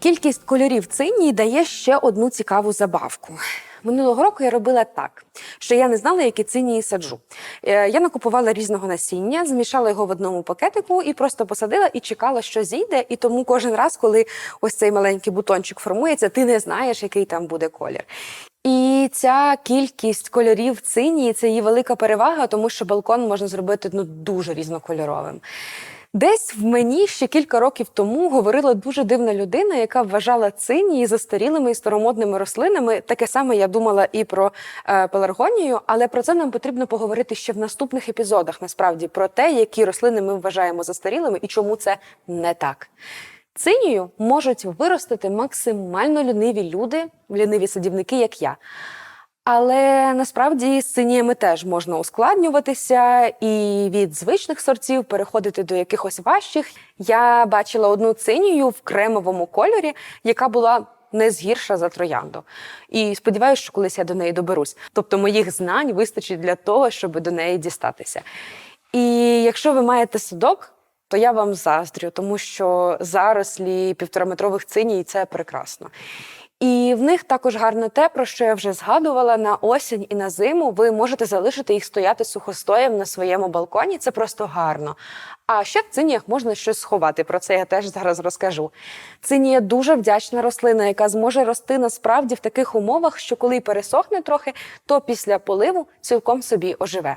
Кількість кольорів цинії дає ще одну цікаву забавку. Минулого року я робила так, що я не знала, які цинії саджу. Е, Я накупувала різного насіння, змішала його в одному пакетику і просто посадила і чекала, що зійде. І тому кожен раз, коли ось цей маленький бутончик формується, ти не знаєш, який там буде колір. І ця кількість кольорів цинії це її велика перевага, тому що балкон можна зробити ну дуже різнокольоровим. Десь в мені ще кілька років тому говорила дуже дивна людина, яка вважала цинії застарілими і старомодними рослинами. Таке саме я думала і про е, пеларгонію, але про це нам потрібно поговорити ще в наступних епізодах. Насправді про те, які рослини ми вважаємо застарілими і чому це не так. Цинію можуть виростити максимально ліниві люди, ліниві садівники, як я. Але насправді з синіями теж можна ускладнюватися і від звичних сортів переходити до якихось важчих. Я бачила одну цинію в кремовому кольорі, яка була не згірша за троянду. І сподіваюся, що колись я до неї доберусь. Тобто моїх знань вистачить для того, щоб до неї дістатися. І якщо ви маєте садок, то я вам заздрю, тому що зарослі півтораметрових циній це прекрасно. І в них також гарно те, про що я вже згадувала на осінь і на зиму. Ви можете залишити їх стояти сухостоєм на своєму балконі. Це просто гарно. А ще в циніях можна щось сховати. Про це я теж зараз розкажу. Цинія дуже вдячна рослина, яка зможе рости насправді в таких умовах, що коли пересохне трохи, то після поливу цілком собі оживе.